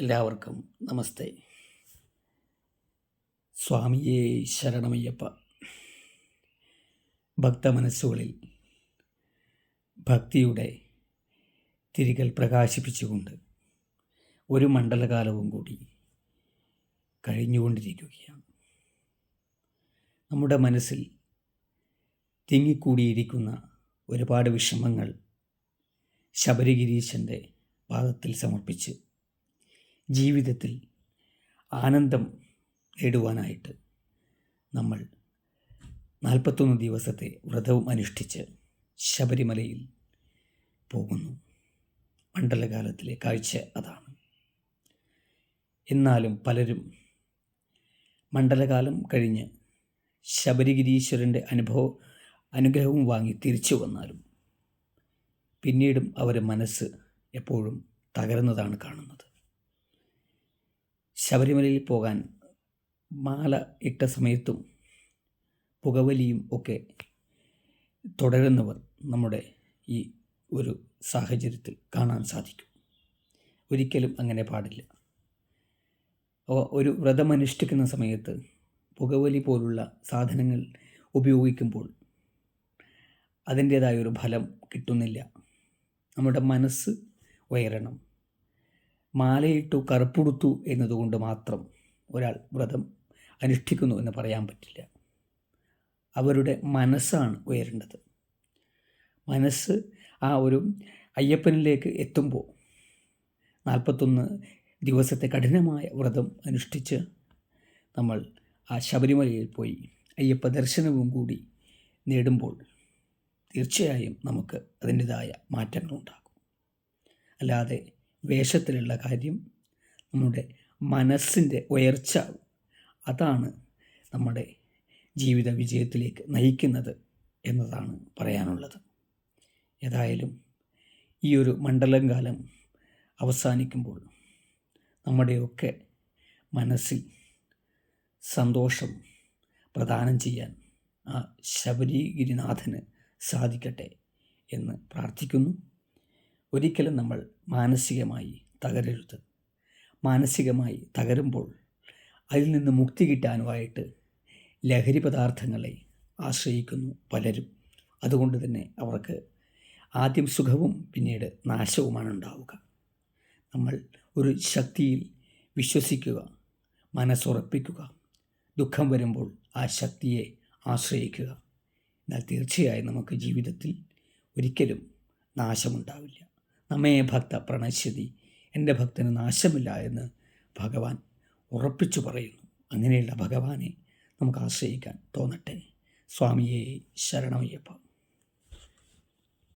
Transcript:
എല്ലാവർക്കും നമസ്തേ. സ്വാമിയെ ശരണമയ്യപ്പ. ഭക്തമനസ്സുകളിൽ ഭക്തിയുടെ തിരികൽ പ്രകാശിപ്പിച്ചുകൊണ്ട് ഒരു മണ്ഡലകാലവും കൂടി കഴിഞ്ഞുകൊണ്ടിരിക്കുകയാണ്. നമ്മുടെ മനസ്സിൽ തിങ്ങിക്കൂടിയിരിക്കുന്ന ഒരുപാട് വിഷമങ്ങൾ ശബരിഗിരീശന്റെ പാദത്തിൽ സമർപ്പിച്ച് ജീവിതത്തിൽ ആനന്ദം നേടുവാനായിട്ട് നമ്മൾ നാൽപ്പത്തൊന്ന് ദിവസത്തെ വ്രതവും അനുഷ്ഠിച്ച് ശബരിമലയിൽ പോകുന്നു. മണ്ഡലകാലത്തിലെ കാഴ്ച അതാണ്. എന്നാലും പലരും മണ്ഡലകാലം കഴിഞ്ഞ് ശബരിഗിരീശ്വരന്റെ അനുഭവ അനുഗ്രഹവും വാങ്ങി തിരിച്ചു വന്നാലും പിന്നീടും അവരുടെ മനസ്സ് എപ്പോഴും തകരുന്നതാണ് കാണുന്നത്. ശബരിമലയിൽ പോകാൻ മാല ഇട്ട സമയത്തും പുകവലിയും ഒക്കെ തുടരുന്നവർ നമ്മുടെ ഈ ഒരു സാഹചര്യത്തിൽ കാണാൻ സാധിക്കും. ഒരിക്കലും അങ്ങനെ പാടില്ല. ഒരു വ്രതം അനുഷ്ഠിക്കുന്ന സമയത്ത് പുകവലി പോലുള്ള സാധനങ്ങൾ ഉപയോഗിക്കുമ്പോൾ അതിന്റേതായൊരു ഫലം കിട്ടുന്നില്ല. നമ്മുടെ മനസ്സ് ഉയരണം. മാലയിട്ടു കറുപ്പുടുത്തു എന്നതുകൊണ്ട് മാത്രം ഒരാൾ വ്രതം അനുഷ്ഠിക്കുന്നു എന്ന് പറയാൻ പറ്റില്ല. അവരുടെ മനസ്സാണ് ഉയരേണ്ടത്. മനസ്സ് ആ ഒരു അയ്യപ്പനിലേക്ക് എത്തുമ്പോൾ നാൽപ്പത്തൊന്ന് ദിവസത്തെ കഠിനമായ വ്രതം അനുഷ്ഠിച്ച് നമ്മൾ ആ ശബരിമലയിൽ പോയി അയ്യപ്പ ദർശനവും കൂടി നേടുമ്പോൾ തീർച്ചയായും നമുക്ക് അതിന്റെതായ മാറ്റങ്ങളുണ്ടാകും. അല്ലാതെ വേഷത്തിലുള്ള കാര്യം നമ്മുടെ മനസ്സിന്റെ ഉയർച്ച അതാണ് നമ്മുടെ ജീവിത വിജയത്തിലേക്ക് നയിക്കുന്നത് എന്നതാണ് പറയാനുള്ളത്. ഏതായാലും ഈ ഒരു മണ്ഡലം കാലം അവസാനിക്കുമ്പോൾ നമ്മുടെയൊക്കെ മനസ്സിൽ സന്തോഷം പ്രദാനം ചെയ്യാൻ ആ ശബരിഗിരിനാഥന് സാധിക്കട്ടെ എന്ന് പ്രാർത്ഥിക്കുന്നു. ഒരിക്കലും നമ്മൾ മാനസികമായി തകരരുത്. മാനസികമായി തകരുമ്പോൾ അതിൽ നിന്ന് മുക്തി കിട്ടാനുമായിട്ട് ലഹരി പദാർത്ഥങ്ങളെ ആശ്രയിക്കുന്നു പലരും. അതുകൊണ്ട് തന്നെ അവർക്ക് ആദ്യം സുഖവും പിന്നീട് നാശവുമാണ് ഉണ്ടാവുക. നമ്മൾ ഒരു ശക്തിയിൽ വിശ്വസിക്കുക മനസ്സുറപ്പിക്കുക ദുഃഖം വരുമ്പോൾ ആ ശക്തിയെ ആശ്രയിക്കുക. എന്നാൽ തീർച്ചയായും നമുക്ക് ജീവിതത്തിൽ ഒരിക്കലും നാശമുണ്ടാവില്ല. നമ്മേ ഭക്ത പ്രണശ്യതി എന്റെ ഭക്തന് നാശമില്ല എന്ന് ഭഗവാൻ ഉറപ്പിച്ചു പറയുന്നു. അങ്ങനെയുള്ള ഭഗവാനെ നമുക്ക് ആശ്രയിക്കാൻ തോന്നട്ടെ. സ്വാമിയെ ശരണമയ്യപ്പ.